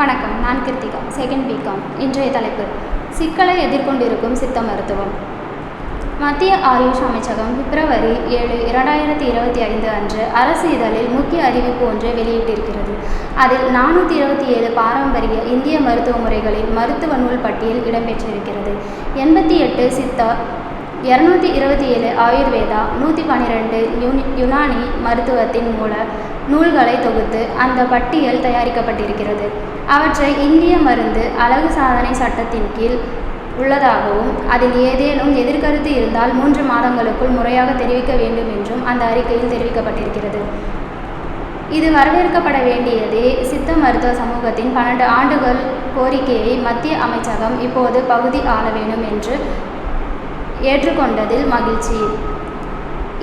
வணக்கம் நான் Kiruthika second BCom இன்றைய தலைப்பு சிக்கலை எதிர்கொண்டிருக்கும் சித்த மருத்துவம். மத்திய ஆயுஷ் அமைச்சகம் பிப்ரவரி ஏழு இரண்டாயிரத்தி இருபத்தி ஐந்து அன்று அரசு இதழில் முக்கிய அறிவிப்பு ஒன்றை வெளியிட்டிருக்கிறது. அதில் நானூற்றி இருபத்தி ஏழு பாரம்பரிய இந்திய மருத்துவ முறைகளின் மருத்துவ நூல் பட்டியல் இடம்பெற்றிருக்கிறது. எண்பத்தி எட்டு சித்தா இரநூத்தி இருபத்தி ஏழு ஆயுர்வேதா நூற்றி பன்னிரெண்டு யுனி யுனானி மருத்துவத்தின் மூல நூல்களை தொகுத்து அந்த பட்டியல் தயாரிக்கப்பட்டிருக்கிறது. அவற்றை இந்திய மருந்து அழகு சாதனை சட்டத்தின் கீழ் உள்ளதாகவும் அதில் ஏதேனும் எதிர்கருத்து இருந்தால் மூன்று மாதங்களுக்குள் முறையாக தெரிவிக்க வேண்டும் என்றும் அந்த அறிக்கையில் தெரிவிக்கப்பட்டிருக்கிறது. இது வரவேற்கப்பட வேண்டியதே சித்த மருத்துவ சமூகத்தின் பன்னெண்டு ஆண்டுகள் கோரிக்கையை மத்திய அமைச்சகம் இப்போது பகுதி ஆள வேண்டும் என்று ஏற்றுக்கொண்டதில் மகிழ்ச்சி.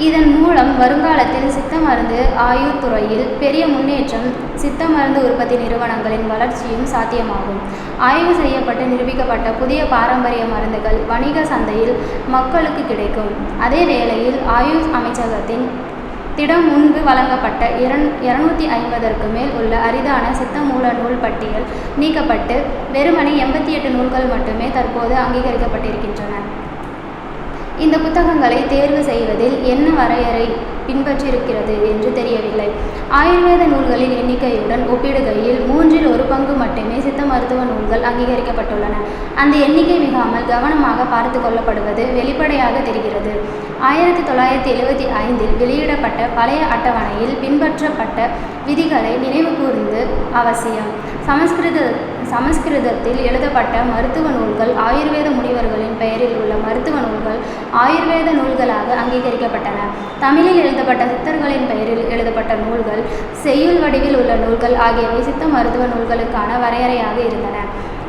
இதன் மூலம் வருங்காலத்தில் சித்த மருந்து ஆயுர் துறையில் பெரிய முன்னேற்றம் சித்த மருந்து உற்பத்தி நிறுவனங்களின் வளர்ச்சியும் சாத்தியமாகும். ஆய்வு செய்யப்பட்டு நிரூபிக்கப்பட்ட புதிய பாரம்பரிய மருந்துகள் வணிக சந்தையில் மக்களுக்கு கிடைக்கும். அதே வேளையில் ஆயுஷ் அமைச்சகத்தின் திடம் முன்பு வழங்கப்பட்ட இரண் இருநூத்தி ஐம்பதற்கு மேல் உள்ள அரிதான சித்த மூல நூல் பட்டியல் நீக்கப்பட்டு வெறுமனே எண்பத்தி எட்டு நூல்கள் மட்டுமே தற்போது அங்கீகரிக்கப்பட்டிருக்கின்றன. இந்த புத்தகங்களை தேர்வு செய்வதில் என்ன வரையறை பின்பற்றிருக்கிறது என்று தெரியவில்லை. ஆயுர்வேத நூல்களின் எண்ணிக்கையுடன் ஒப்பிடுகையில் மூன்றில் ஒரு பங்கு மட்டுமே சித்த மருத்துவ நூல்கள் அங்கீகரிக்கப்பட்டுள்ளன. அந்த எண்ணிக்கை மிகாமல் கவனமாக பார்த்து கொள்ளப்படுவது வெளிப்படையாக தெரிகிறது. ஆயிரத்தி தொள்ளாயிரத்தி எழுபத்தி ஐந்தில் வெளியிடப்பட்ட பழைய அட்டவணையில் பின்பற்றப்பட்ட விதிகளை நினைவு கூர்ந்து அவசியம். சமஸ்கிருத சமஸ்கிருதத்தில் எழுதப்பட்ட மருத்துவ நூல்கள் ஆயுர்வேத முனிவர்களின் பெயரில் உள்ள மருத்துவ நூல் ஆயுர்வேத நூல்களாக அங்கீகரிக்கப்பட்டன. தமிழில் எழுதப்பட்ட சித்தர்களின் பெயரில் எழுதப்பட்ட நூல்கள் செய்யுள் வடிவில் உள்ள நூல்கள் ஆகியவை சித்த மருத்துவ நூல்களுக்கான வரையறையாக இருந்தன.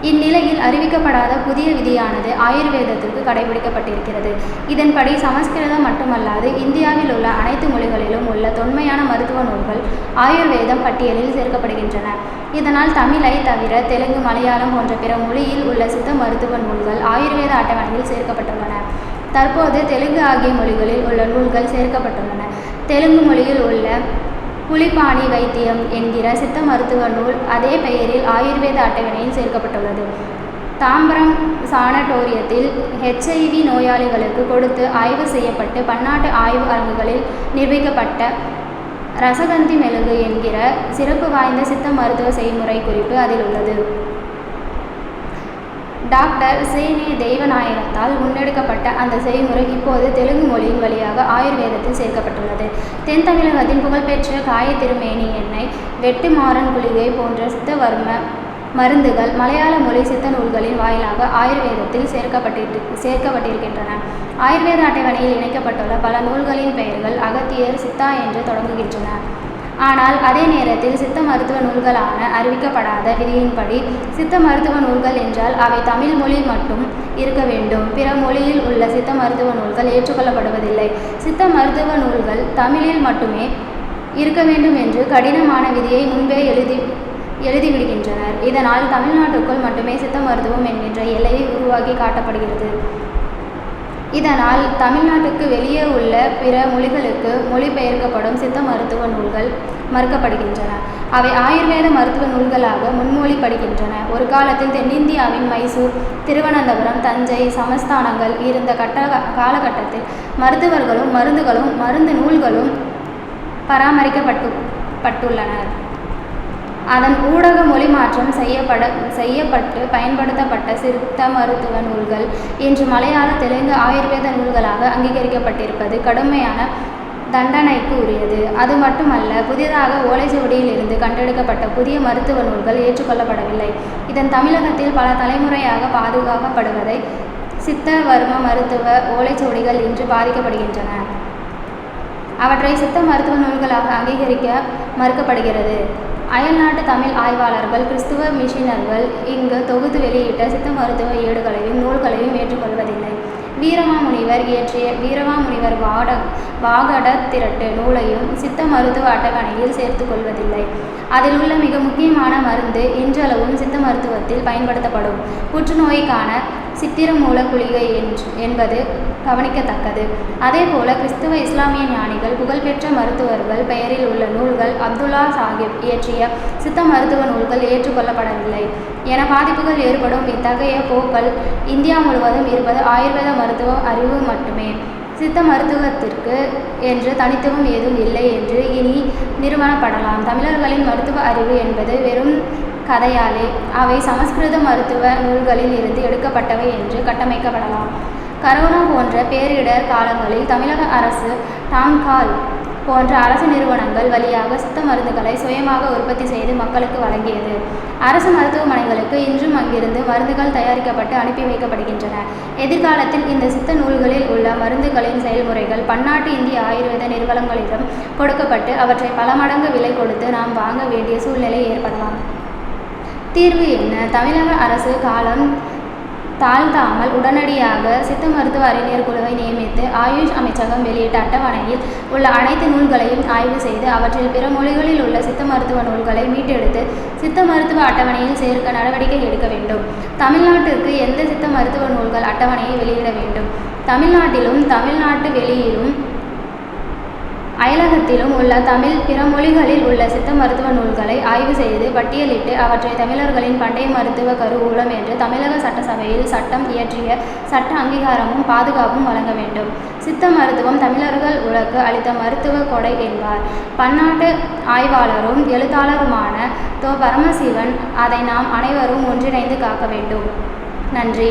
இந்நிலையில் அறிவிக்கப்படாத புதிய விதியானது ஆயுர்வேதத்திற்கு கடைபிடிக்கப்பட்டிருக்கிறது. இதன்படி சமஸ்கிருதம் மட்டுமல்லாது இந்தியாவில் உள்ள அனைத்து மொழிகளிலும் உள்ள தொன்மையான மருத்துவ நூல்கள் ஆயுர்வேதம் பட்டியலில் சேர்க்கப்படுகின்றன. இதனால் தமிழை தவிர தெலுங்கு மலையாளம் போன்ற பிற மொழியில் உள்ள சித்த மருத்துவ நூல்கள் ஆயுர்வேத அட்டவணையில் சேர்க்கப்பட்டுள்ளன. தற்போது தெலுங்கு ஆகிய மொழிகளில் உள்ள நூல்கள் சேர்க்கப்பட்டுள்ளன. தெலுங்கு மொழியில் உள்ள புலிப்பாணி வைத்தியம் என்கிற சித்த மருத்துவ நூல் அதே பெயரில் ஆயுர்வேத அட்டவணையில் சேர்க்கப்பட்டுள்ளது. தாம்பரம் சானட்டோரியத்தில் ஹெச்ஐவி நோயாளிகளுக்கு கொடுத்து ஆய்வு செய்யப்பட்டு பன்னாட்டு ஆய்வு அரங்குகளில் நிர்வகிக்கப்பட்ட ரசகந்தி மெழுகு என்கிற சிறப்பு வாய்ந்த சித்த மருத்துவ செய்முறை குறிப்பு அதில் உள்ளது. டாக்டர் சீனி தெய்வநாயகத்தால் முன்னெடுக்கப்பட்ட அந்த செய்முறை இப்போது தெலுங்கு மொழியின் வழியாக ஆயுர்வேதத்தில் சேர்க்கப்பட்டுள்ளது. தென் தமிழகத்தின் புகழ்பெற்ற காயத்திருமேனி எண்ணெய் வெட்டுமாறன் குளிகை போன்ற சித்தவர்ம மருந்துகள் மலையாள மொழி சித்த நூல்களின் வாயிலாக ஆயுர்வேதத்தில் சேர்க்கப்பட்டு சேர்க்கப்பட்டிருக்கின்றன. ஆயுர்வேத அட்டவணையில் இணைக்கப்பட்டுள்ள பல நூல்களின் பெயர்கள் அகத்தியர் சித்தா என்று தொடங்குகின்றன. ஆனால் அதே நேரத்தில் சித்த மருத்துவ நூல்களான அறிவிக்கப்படாத விதியின்படி சித்த மருத்துவ நூல்கள் என்றால் அவை தமிழ் மொழி மட்டும் இருக்க வேண்டும். பிற மொழியில் உள்ள சித்த மருத்துவ நூல்கள் ஏற்றுக்கொள்ளப்படுவதில்லை. சித்த மருத்துவ நூல்கள் தமிழில் மட்டுமே இருக்க வேண்டும் என்று கடினமான விதியை முன்பே எழுதி எழுதிவிடுகின்றனர். இதனால் தமிழ்நாட்டுக்குள் மட்டுமே சித்த மருத்துவம் என்கின்ற எல்லையை உருவாக்கி காட்டப்படுகிறது. இதனால் தமிழ்நாட்டுக்கு வெளியே உள்ள பிற மொழிகளுக்கு மொழிபெயர்க்கப்படும் சித்த மருத்துவ நூல்கள் மறுக்கப்படுகின்றன. அவை ஆயுர்வேத மருத்துவ நூல்களாக முன்மொழிப்படுகின்றன ஒரு காலத்தில் தென்னிந்தியாவின் மைசூர் திருவனந்தபுரம் தஞ்சை சமஸ்தானங்கள் இருந்த கட்ட காலகட்டத்தில் மருத்துவர்களும் மருந்துகளும் மருந்து நூல்களும் பராமரிக்கப்பட்டு பட்டுள்ளனர். அதன் ஊடக மொழி மாற்றம் செய்யப்பட செய்யப்பட்டு பயன்படுத்தப்பட்ட சித்த மருத்துவ நூல்கள். இன்று மலையாள தெலுங்கு ஆயுர்வேத நூல்களாக அங்கீகரிக்கப்பட்டிருப்பது கடுமையான தண்டனைக்கு உரியது. அது மட்டுமல்ல புதிதாக ஓலைச்சுவடியிலிருந்து கண்டெடுக்கப்பட்ட புதிய மருத்துவ நூல்கள் ஏற்றுக்கொள்ளப்படவில்லை. இதன் தமிழகத்தில் பல தலைமுறையாக பாதுகாக்கப்படுவதை சித்த வர்ம மருத்துவ ஓலைச்சுவடிகள் இன்று பாதிக்கப்படுகின்றன. அவற்றை சித்த மருத்துவ நூல்களாக அங்கீகரிக்க மறுக்கப்படுகிறது. அயல்நாட்டு தமிழ் ஆய்வாளர்கள் கிறிஸ்துவ மிஷினர்கள் இங்கு தொகுத்து வெளியிட்ட சித்த மருத்துவ ஏடுகளையும் நூல்களையும் ஏற்றுக்கொள்வதில்லை. வீரமாமுனிவர் இயற்றிய வீரமாமுனிவர் வாட வாகட திரட்டு நூலையும் சித்த மருத்துவ அட்டவணையில் சேர்த்து கொள்வதில்லை. அதில் உள்ள மிக முக்கியமான மருந்து இன்றளவும் சித்த மருத்துவத்தில் பயன்படுத்தப்படும். புற்றுநோய்க்கான சித்திரமூல குளிகை என்று என்பது கவனிக்கத்தக்கது. அதேபோல கிறிஸ்துவ இஸ்லாமிய ஞானிகள் புகழ்பெற்ற மருத்துவர்கள் பெயரில் உள்ள நூல்கள் அப்துல்லா சாஹிப் இயற்றிய சித்த மருத்துவ நூல்கள் ஏற்றுக்கொள்ளப்படவில்லை. என பாதிப்புகள் ஏற்படும் இத்தகைய போக்கள் இந்தியா முழுவதும் இருப்பது ஆயுர்வேத மருத்துவ அறிவு மட்டுமே. சித்த மருத்துவத்திற்கு என்று தனித்துவம் ஏதும் இல்லை என்று இனி நிறுவனப்படலாம் தமிழர்களின் மருத்துவ அறிவு என்பது வெறும் கதையாலே அவை சமஸ்கிருத மருத்துவ நூல்களில் இருந்து எடுக்கப்பட்டவை என்று கட்டமைக்கப்படலாம். கரோனா போன்ற பேரிடர் காலங்களில் தமிழக அரசு டாம்கால் போன்ற அரசு நிறுவனங்கள் வழியாக சித்த மருந்துகளை சுயமாக உற்பத்தி செய்து மக்களுக்கு வழங்கியது. அரசு மருத்துவமனைகளுக்கு இன்றும் அங்கிருந்து மருந்துகள் தயாரிக்கப்பட்டு அனுப்பி வைக்கப்படுகின்றன. எதிர்காலத்தில் இந்த சித்த நூல்களில் உள்ள மருந்துகளின் செயல்முறைகள் பன்னாட்டு இந்திய ஆயுர்வேத நிறுவனங்களிடம் கொடுக்கப்பட்டு அவற்றை பல மடங்கு விலை கொடுத்து நாம் வாங்க வேண்டிய சூழ்நிலை ஏற்படலாம். தீர்வு என்ன? தமிழக அரசு காலம் தாழ்த்தாமல் உடனடியாக சித்த மருத்துவ அறிஞர் குழுவை நியமித்து ஆயுஷ் அமைச்சகம் வெளியிட்ட அட்டவணையில் உள்ள அனைத்து நூல்களையும் ஆய்வு செய்து அவற்றில் பிற மொழிகளில் உள்ள சித்த மருத்துவ நூல்களை மீட்டெடுத்து சித்த மருத்துவ அட்டவணையில் சேர்க்க நடவடிக்கை எடுக்க வேண்டும். தமிழ்நாட்டிற்கு எந்த சித்த மருத்துவ நூல்கள் அட்டவணையை வெளியிட வேண்டும்? தமிழ்நாட்டிலும் தமிழ்நாட்டு வெளியிலும் அயலகத்திலும் உள்ள தமிழ் பிற மொழிகளில் உள்ள சித்த மருத்துவ நூல்களை ஆய்வு செய்து பட்டியலிட்டு அவற்றை தமிழர்களின் பண்டைய மருத்துவ கருவூலம் என்று தமிழக சட்டசபையில் சட்டம் இயற்றிய சட்ட அங்கீகாரமும் பாதுகாப்பும் வழங்க வேண்டும். சித்த மருத்துவம் தமிழர்கள் உலக்கு அளித்த மருத்துவ கொடை என்பார். பன்னாட்டு ஆய்வாளரும் எழுத்தாளருமான தோ. பரமசிவன் அதை நாம் அனைவரும் ஒன்றிணைந்து காக்க வேண்டும். நன்றி.